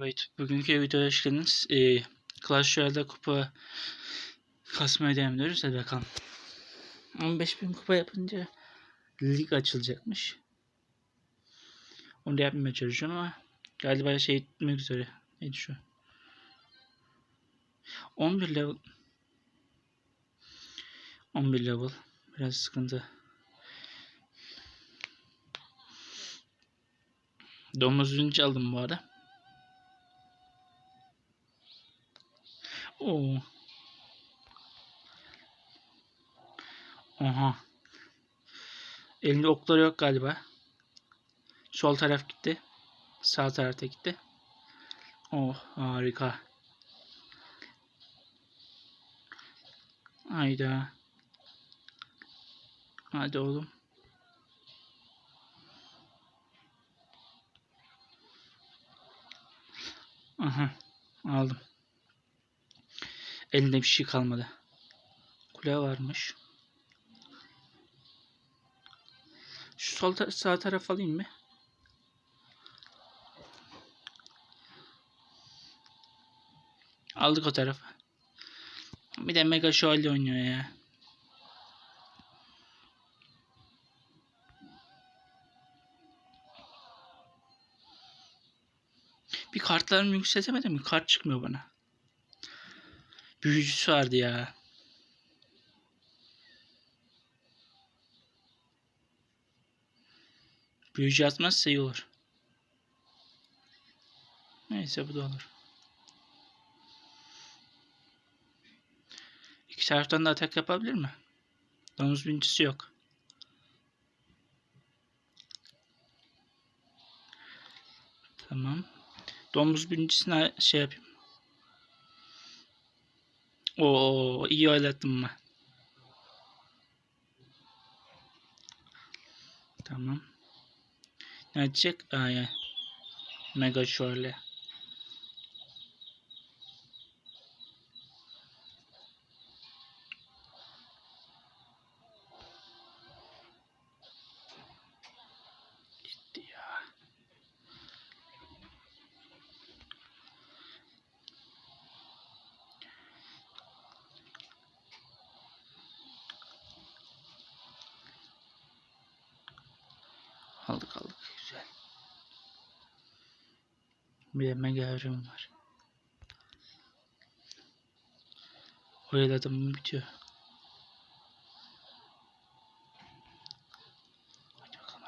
Evet, bugünkü videoya hoş geldiniz. Ee, Clash Royale'da kupa kasmaya devam ediyoruz. Hadi bakalım. 15.000 kupa yapınca lig açılacakmış. Onu da yapmaya çalışıyorum ama galiba şey etmek üzere. Neydi şu? 11 level 11 level biraz sıkıntı. Domuz ünlü aldım bu arada. Oo. Oha. Elinde okları yok galiba. Sol taraf gitti. Sağ tarafta gitti. Oh harika. Hayda. Hadi oğlum. Aha. Aldım. Elinde bir şey kalmadı. Kule varmış. Şu sol ta sağ taraf alayım mı? Aldık o tarafı. Bir de Mega Show oynuyor ya. Bir kartlarımı yükseltemedim mi? Kart çıkmıyor bana. Büyücüsü vardı ya. Büyücü atmazsa iyi olur. Neyse bu da olur. İki taraftan da atak yapabilir mi? Domuz büyücüsü yok. Tamam. Domuz büyücüsüne şey yapayım. Oo iyi oynattım mı? Tamam. Ne açacak? Aa ya. Mega şöyle. Bir de mega evrim var. Oyaladım bitiyor. Hadi bakalım.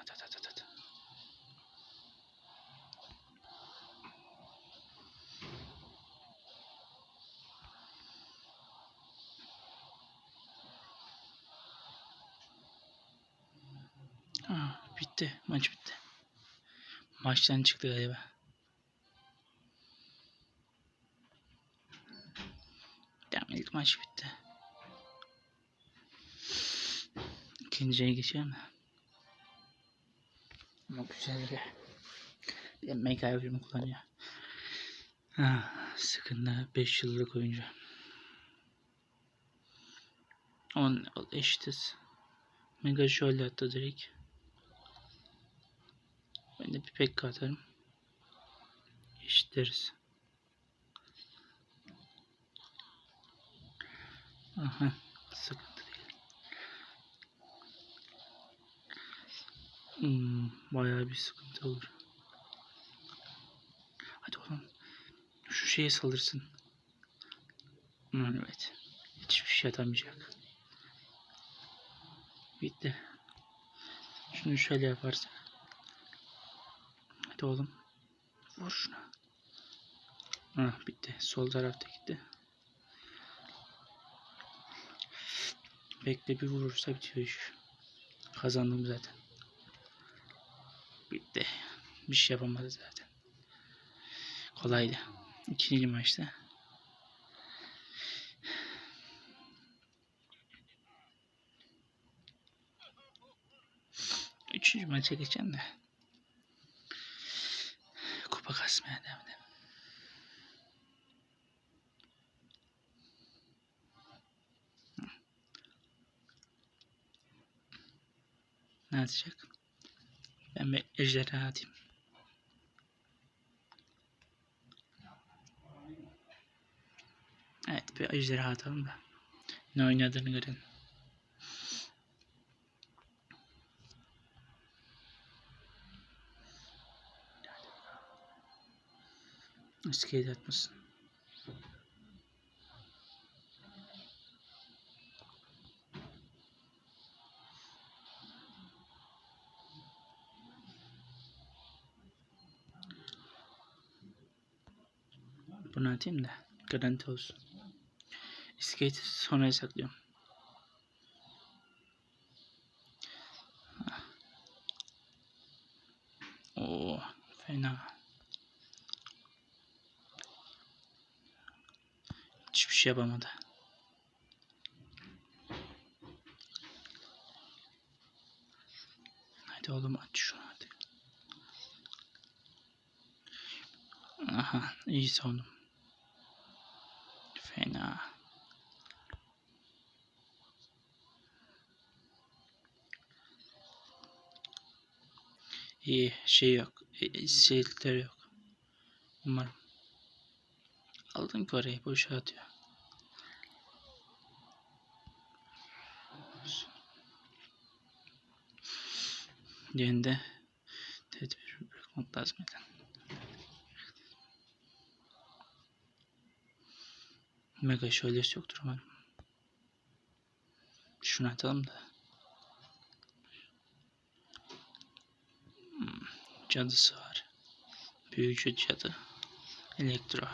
Aa, bitti. Maç bitti. Maçtan çıktı galiba. Maç bitti. İkinciye geçelim de. Ama güzel bir bir mega evrimi kullanıyor. Ha, sıkıntı 5 yıllık oyuncu. 10 eşitiz. Mega şöyle attı direkt. Ben de bir pek atarım. Eşitleriz. Aha, sıkıntı değil. Hmm, bayağı bir sıkıntı olur. Hadi oğlum. Şu şeye salırsın. Evet. Hiçbir şey atamayacak. Bitti. Şunu şöyle yaparsak. Hadi oğlum. Vur şuna. Ha bitti. Sol tarafta gitti. Bekle bir vurursa bitiyor iş. Kazandım zaten. Bitti. Bir şey yapamadı zaten. Kolaydı. İkinci maçta. Üçüncü maça geçen de kupa kasmaya devam edelim. Ne atacak? Ben bir ejderha atayım. Evet bir ejderha atalım da. Ne oynadığını görün. İskelet atmasın. Bunu atayım da garanti olsun. İskeleti sonraya saklıyorum. Ah. Oo, fena. Hiçbir şey yapamadı. Hadi oğlum aç şunu hadi. Aha iyi savundum. Fena. İyi şey yok. Şeylikler yok. Umarım. Aldın ki orayı boşa atıyor. Yerinde tedbir bırakmak lazım. Mega şöylesi yoktur umarım. Şunu atalım da. Hmm, cadısı var. Büyücü cadı. Elektro.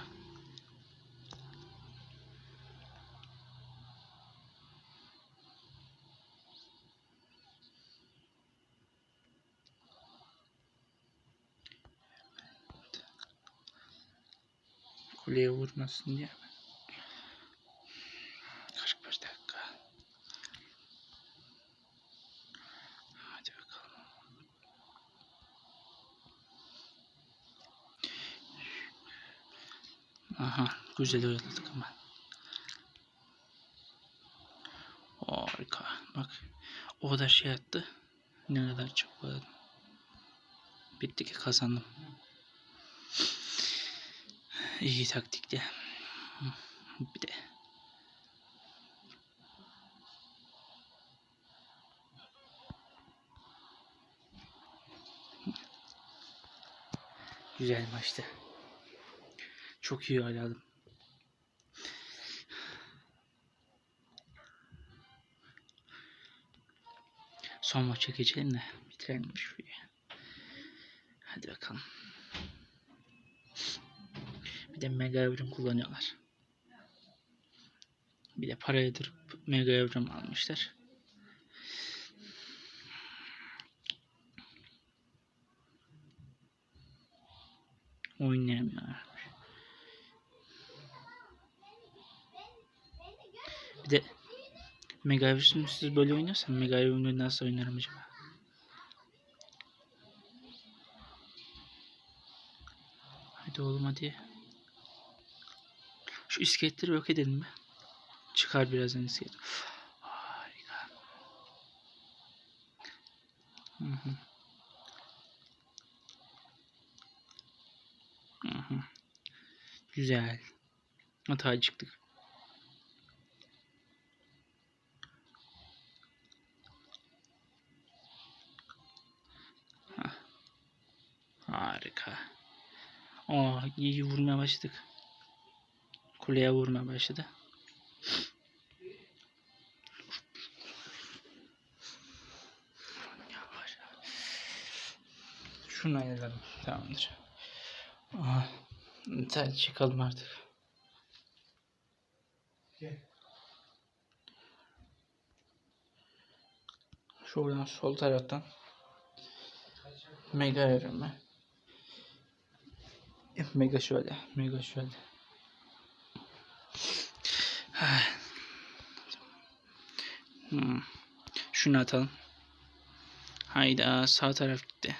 Kuleye vurmasın diye. 45 dakika. Hadi bakalım. Aha, güzel oyaladık ama. Harika. Bak, o kadar şey attı. Ne kadar çok oyaladım. Bitti ki kazandım. İyi taktikti. Bir de Güzel maçtı. Çok iyi oynadım. Son maça geçelim de bitirelim şu Hadi bakalım. Bir de mega evrim kullanıyorlar. Bir de para yatırıp mega evrim almışlar. Oynayamıyor. Bir de Mega Evolution'u siz böyle oynuyorsan Mega Evolution'u nasıl oynarım acaba? Hadi oğlum hadi. Şu iskeletleri yok edelim mi? Çıkar birazdan iskelet. Harika. Hı hı. Hı hı. Güzel. Hata çıktık. Harika. Aa, iyi vurmaya başladık. Kuleye vurmaya başladı. Şunu ayıralım. Tamamdır. Aa, yeter çıkalım artık. Şuradan sol taraftan Mega evrimi. Mega şöyle, mega şöyle. Hmm. Şunu atalım. Hayda sağ taraf gitti.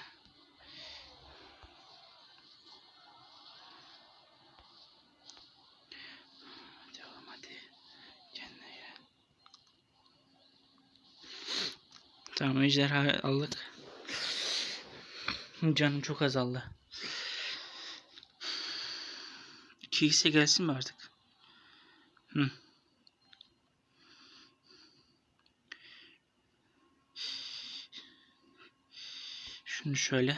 Tamam ejderha aldık. Canım çok azaldı. 2x'e gelsin mi artık? Hı. Şunu şöyle.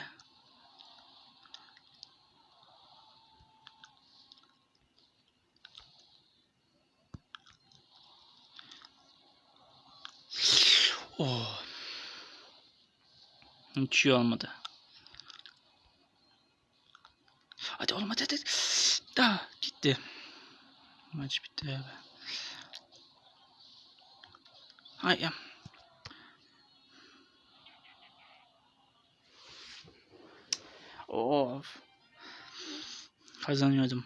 Oh. Hiç iyi olmadı. Hadi oğlum hadi hadi. Da gitti. Maç bitti abi. Hay. Of. Kazanıyordum.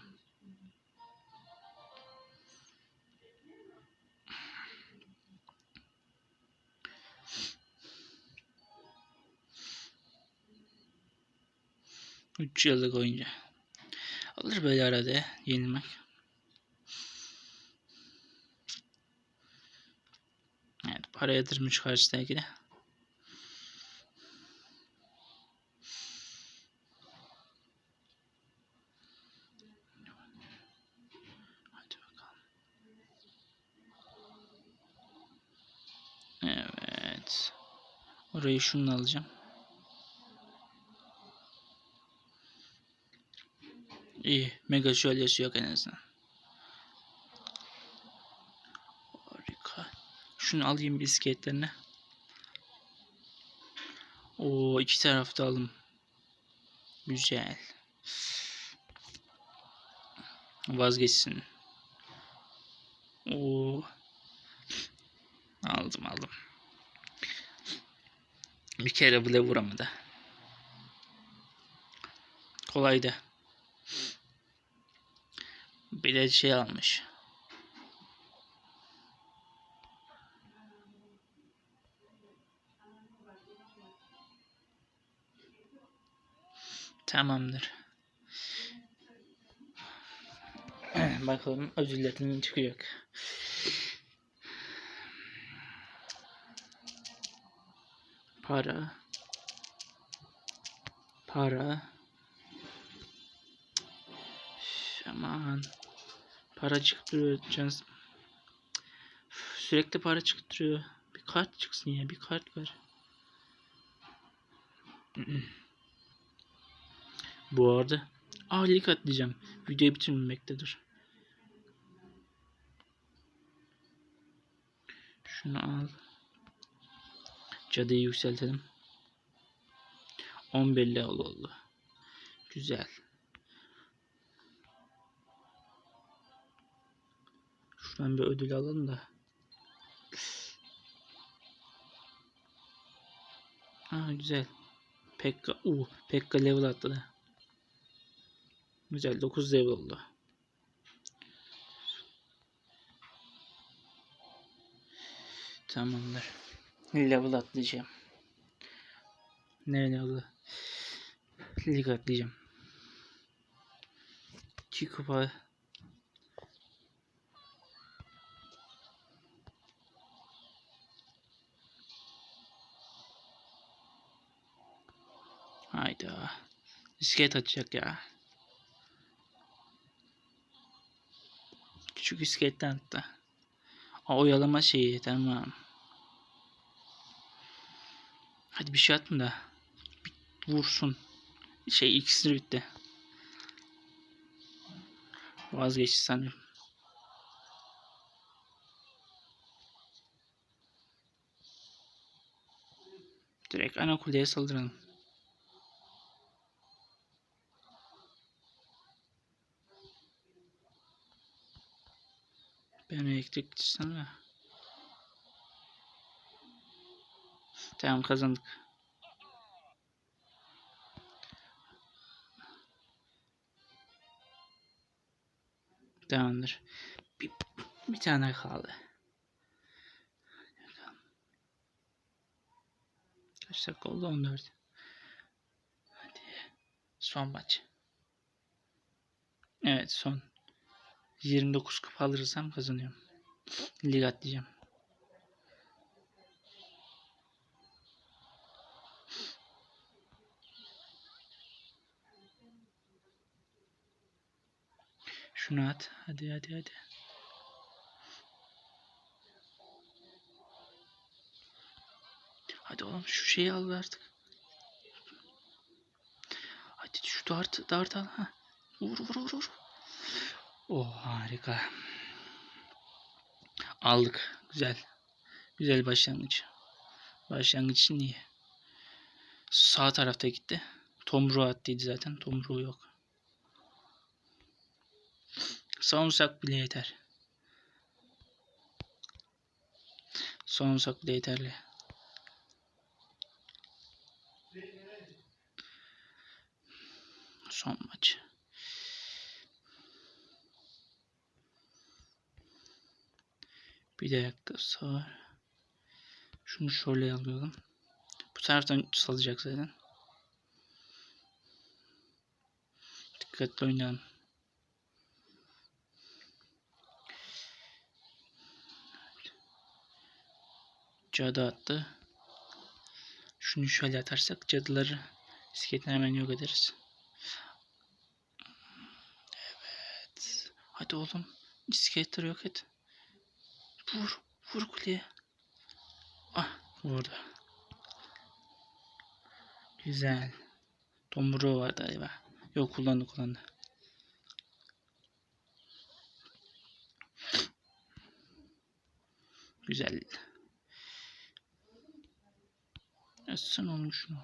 Üç yıllık oyuncu. Alır böyle arada yenilmek. Evet para yatırmış karşıdaki de. Evet. Orayı şununla alacağım. İyi. Mega şölyesi yok en azından. Harika. Şunu alayım bisikletlerini. O iki tarafta alım. Güzel. Vazgeçsin. O aldım aldım. Bir kere bile vuramadı. Kolaydı. Bir de şey almış. Tamamdır. Bakalım ödüllerinin çıkacak. Para. Para. Üf, Aman. Para çıktırıyor. Can... Sürekli para çıktırıyor. Bir kart çıksın ya. Bir kart ver. Bu arada. Aa lig atlayacağım. Videoyu bitirmemekte dur. Şunu al. Cadıyı yükseltelim. 11 level oldu. Güzel. Şuradan bir ödül alalım da. Ha güzel. Pekka, uh, Pekka level atladı. Güzel 9 level oldu. Tamamdır. Level atlayacağım. Ne level'ı? Lig atlayacağım. 2 kupa Hayda. İskelet açacak ya. Küçük iskeletten attı. Aa, oyalama şeyi tamam. Hadi bir şey atın vursun. Şey iksir bitti. Vazgeçti sanırım. Direkt ana kuleye saldıralım. Ben elektrik sana. Tamam kazandık. Tamamdır. Bir, bir tane kaldı. Kaç dakika oldu? 14. Hadi. Son maç. Evet son. 29 kupa alırsam kazanıyorum. Lig atlayacağım. Şunu at. Hadi hadi hadi. Hadi oğlum şu şeyi al artık. Hadi şu dart, dart al. Ha. Vur vur vur vur. Oh harika. Aldık. Güzel. Güzel başlangıç. Başlangıç için iyi. Sağ tarafta gitti. Tomruğu attıydı zaten. Tomruğu yok. Savunsak bile yeter. Savunsak bile yeterli. Son maç. Bir dakika sağ. Şunu şöyle alıyorum. Bu taraftan salacak zaten. Dikkatli oynayalım. Cadı attı. Şunu şöyle atarsak cadıları iskeletini hemen yok ederiz. Evet. Hadi oğlum. İskeletleri yok et. Vur. Vur kuleye. Ah vurdu. Güzel. Tomruğu vardı galiba. Yok kullandı kullandı. Güzel. Açsana oğlum şunu.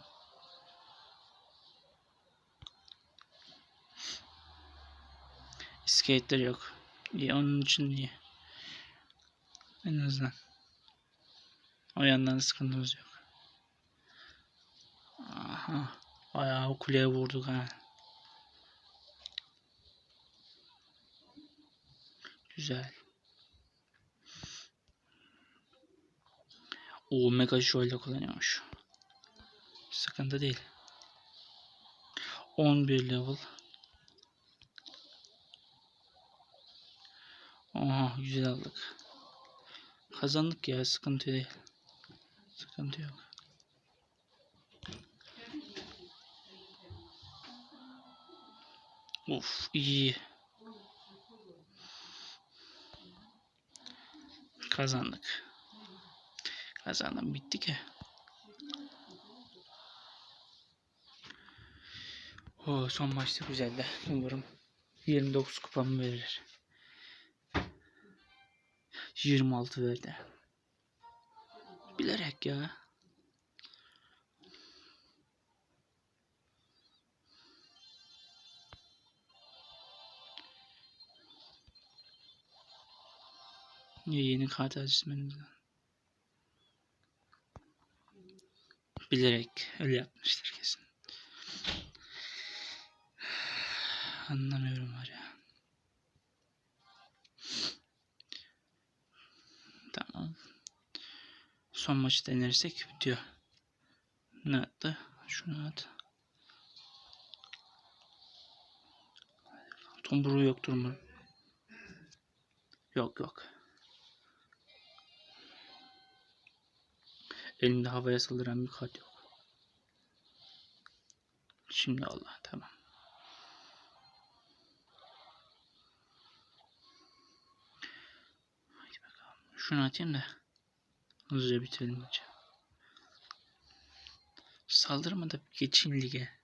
İskeletler yok. İyi onun için iyi. En azından. O yandan sıkıntımız yok. Aha. Bayağı kuleye vurduk ha. Güzel. O mega şöyle kullanıyormuş. Sıkıntı değil. 11 level. Oha güzel aldık. Kazandık ya sıkıntı değil. Sıkıntı yok. Of iyi. Kazandık. Kazandım bitti ki. O son maçta güzeldi. Umarım 29 kupamı verir. 26 verdi. Bilerek ya. Niye yeni kart açısından? Bilerek öyle yapmıştır kesin. Anlamıyorum var ya. Tamam. Son maçı denersek bitiyor. Ne attı? Şunu at. Tomburu yoktur mu? Yok yok. Elinde havaya saldıran bir kart yok. Şimdi Allah tamam. Hadi bakalım. Şunu atayım da hızlıca bitirelim maçı. Saldırma da geçeyim lige.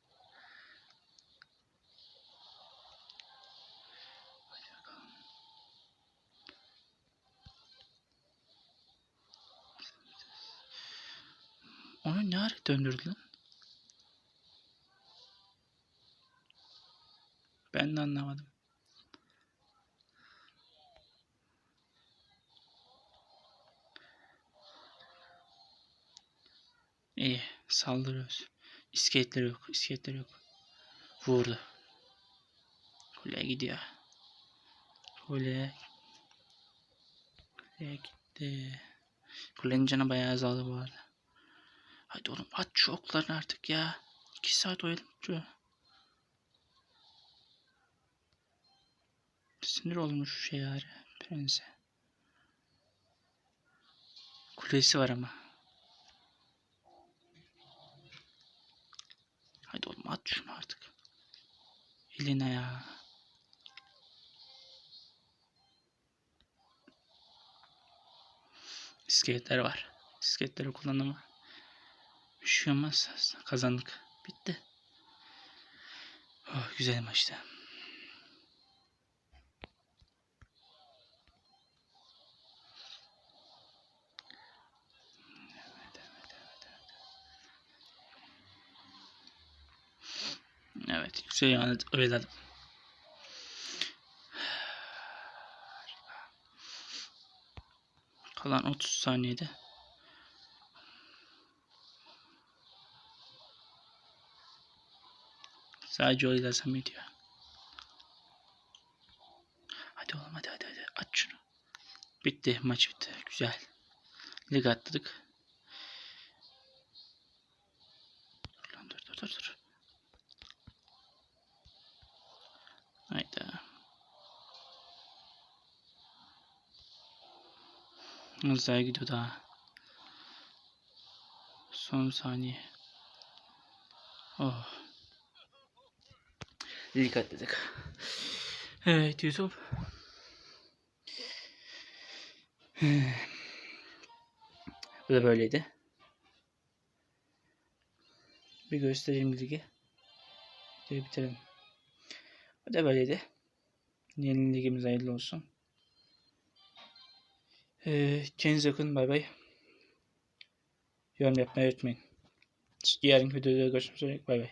Onu ne ara döndürdü? Ben de anlamadım. İyi saldırıyoruz. İskeletler yok. İskeletler yok. Vurdu. Kuleye gidiyor. Kule. Kuleye gitti. Kulenin canı bayağı azaldı bu arada. Hadi oğlum at şu oklarını artık ya. İki saat oynadım şu. Sinir olmuş şu şey yani. Prense. Kulesi var ama. Hadi oğlum at şunu artık. Eline ya. İskeletler var. İskeletleri kullanımı şey olmaz. Kazandık. Bitti. Oh, güzel maçtı. Güzel yani oynadım. Kalan 30 saniyede. Sadece oylasam ediyor. Hadi oğlum hadi hadi hadi aç şunu. Bitti maç bitti. Güzel. Lig atladık. Daha gidiyor daha. Son saniye. Oh. Lig atladık. Evet YouTube. Bu da böyleydi. Bir göstereyim ligi. Videoyu bitirelim. Bu da böyleydi. Yeni ligimiz hayırlı olsun. Ee, kendinize bakın. Bay bay. Yorum yapmayı unutmayın. Yarınki videoda görüşmek üzere. Bay bay.